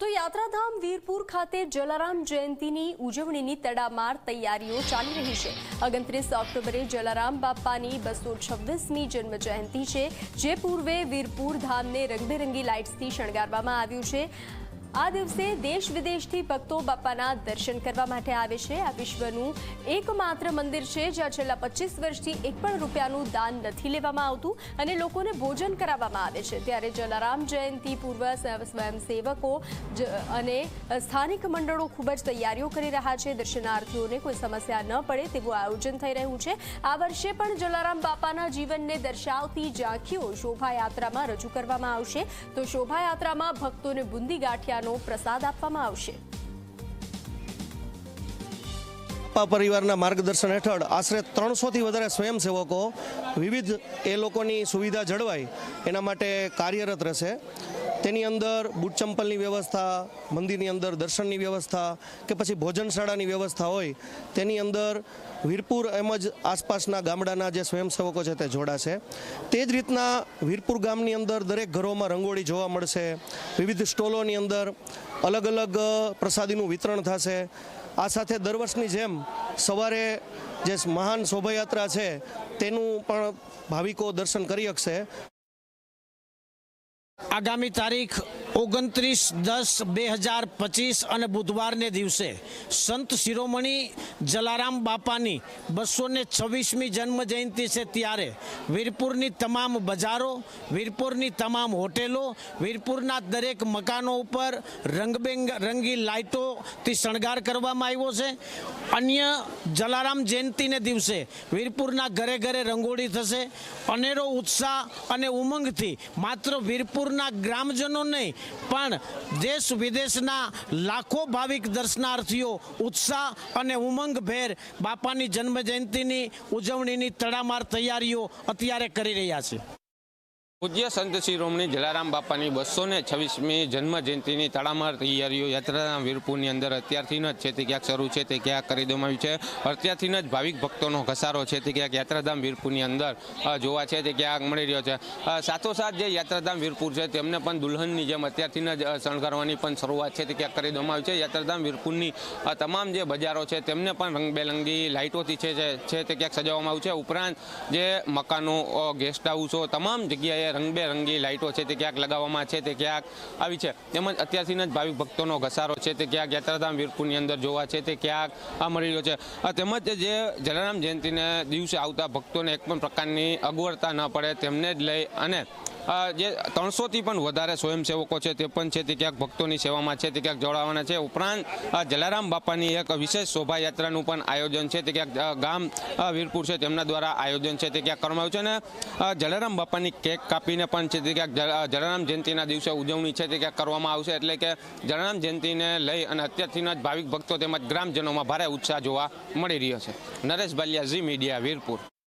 તો યાત્રાધામ વીરપુર ખાતે જલારામ જયંતીની ઉજવણીની તડામાર તૈયારીઓ ચાલી રહી છે. ઓગણત્રીસ ઓક્ટોબરે જલારામ બાપાની બસો છવ્વીસમી જન્મ જયંતિ છે, જે પૂર્વે વીરપુર ધામને રંગબેરંગી લાઇટ્સથી શણગારવામાં આવ્યું છે. આ દિવસે દેશ વિદેશથી ભક્તો બાપાના દર્શન કરવા માટે આવે છે. આ વિશ્વનું એકમાત્ર મંદિર છે, જ્યાં છેલ્લા પચીસ વર્ષથી એક પણ રૂપિયાનું દાન નથી લેવામાં આવતું અને લોકોને ભોજન કરાવવામાં આવે છે. ત્યારે જલારામ જયંતિ પૂર્વ સ્વયંસેવકો અને સ્થાનિક મંડળો ખૂબ જ તૈયારીઓ કરી રહ્યા છે. દર્શનાર્થીઓને કોઈ સમસ્યા ન પડે તેવું આયોજન થઈ રહ્યું છે. આ વર્ષે પણ જલારામ બાપાના જીવનને દર્શાવતી ઝાંખીઓ શોભાયાત્રામાં રજૂ કરવામાં આવશે. તો શોભાયાત્રામાં ભક્તોને બુંદી ગાંઠિયાનો પ્રસાદ આપવામાં આવશે. બાપા પરિવારના માર્ગદર્શન હેઠળ આશરે ત્રણસોથી વધારે સ્વયંસેવકો, વિવિધ એ લોકોની સુવિધા જળવાય, એના માટે કાર્યરત રહેશે. તેની અંદર બૂટ ચંપલની વ્યવસ્થા, મંદિરની અંદર દર્શનની વ્યવસ્થા કે પછી ભોજનશાળાની વ્યવસ્થા હોય, તેની અંદર વીરપુર એમ જ આસપાસના ગામડાના જે સ્વયંસેવકો છે તે જોડાશે. તે જ રીતના વીરપુર ગામની અંદર દરેક ઘરોમાં રંગોળી જોવા મળશે. વિવિધ સ્ટોલોની અંદર અલગ અલગ પ્રસાદીનું વિતરણ થશે. આ સાથે દર વર્ષની જેમ સવારે જે મહાન શોભાયાત્રા છે તેનું પણ ભાવિકો દર્શન કરી શકશે. આગામી તારીખ ઓગણત્રીસ દસ બે હજાર પચીસ અને બુધવારને દિવસે સંત શિરોમણી જલારામ બાપાની બસો ને છવ્વીસમી જન્મ જયંતિ છે ત્યારે વીરપુરની તમામ બજારો, વીરપુરની તમામ હોટેલો, વીરપુરના દરેક મકાનો ઉપર રંગબેંગ, રંગી લાઇટોથી શણગાર કરવામાં આવ્યો છે. અન્ય જલારામ જયંતિને દિવસે વીરપુરના ઘરે ઘરે રંગોળી થશે. અનેરો ઉત્સાહ અને ઉમંગથી માત્ર વીરપુરના ગ્રામજનો નહીં પણ દેશ વિદેશના લાખો ભાવિક દર્શનાર્થીઓ ઉત્સાહ અને ઉમંગભેર બાપાની જન્મ જયંતિની ઉજવણીની તડામાર તૈયારીઓ અત્યારે કરી રહ્યા છે. પૂજ્ય સંત શિરોમણી જલારામ બાપાની બસો ને છવ્વીસમી જન્મ જયંતિની તડામાર તૈયારીઓ યાત્રાધામ વીરપુરની અંદર અત્યારથી જ છે તે ક્યાંક શરૂ છે તે ક્યાંક કરી દેવામાં આવ્યું છે. અત્યારથી જ ભાવિક ભક્તોનો ઘસારો છે તે ક્યાંક યાત્રાધામ વીરપુરની અંદર જોવા છે તે ક્યાંક મળી રહ્યો છે. સાથોસાથ જે યાત્રાધામ વીરપુર છે તેમને પણ દુલ્હનની જેમ અત્યારથી જ શણગારવાની પણ શરૂઆત છે તે ક્યાંક કરી દેવામાં આવી છે. યાત્રાધામ વીરપુરની તમામ જે બજારો છે તેમને પણ રંગબેરંગી લાઇટોથી છે તે ક્યાંક સજાવવામાં આવ્યું છે. ઉપરાંત જે મકાનો ગેસ્ટ હાઉસો તમામ જગ્યાએ રંગબેરંગી લાઇટો છે તે ક્યાંક લગાવવામાં છે તે ક્યાંક આવી છે. તેમજ અત્યારથી જ ભાવિક ભક્તોનો ઘસારો છે તે ક્યાંક યાત્રાધામ વીરપુરની અંદર જોવા છે તે ક્યાંક આ મળી રહ્યો છે. તેમજ જે જલારામ જયંતિને દિવસે આવતા ભક્તોને એક પણ પ્રકારની અગવડતા ન પડે તેમને જ લઈ અને જે ત્રણસોથી પણ વધારે સ્વયંસેવકો છે તે પણ છે તે ક્યાંક ભક્તોની સેવામાં છે તે ક્યાંક જોડાવાના છે. ઉપરાંત જલારામ બાપાની એક વિશેષ શોભાયાત્રાનું પણ આયોજન છે તે ક્યાંક ગામ વીરપુર છે તેમના દ્વારા આયોજન છે તે ક્યાંક કરવામાં આવ્યું છે અને જલારામ બાપાની કેક કાપીને પણ છે તે ક્યાંક જલારામ જયંતિના દિવસે ઉજવણી છે તે ક્યાંક કરવામાં આવશે. એટલે કે જલારામ જયંતિને લઈ અને અત્યારથી જ ભાવિક ભક્તો તેમજ ગ્રામજનોમાં ભારે ઉત્સાહ જોવા મળી રહ્યો છે. નરેશ બાલિયા, ઝી મીડિયા, વીરપુર.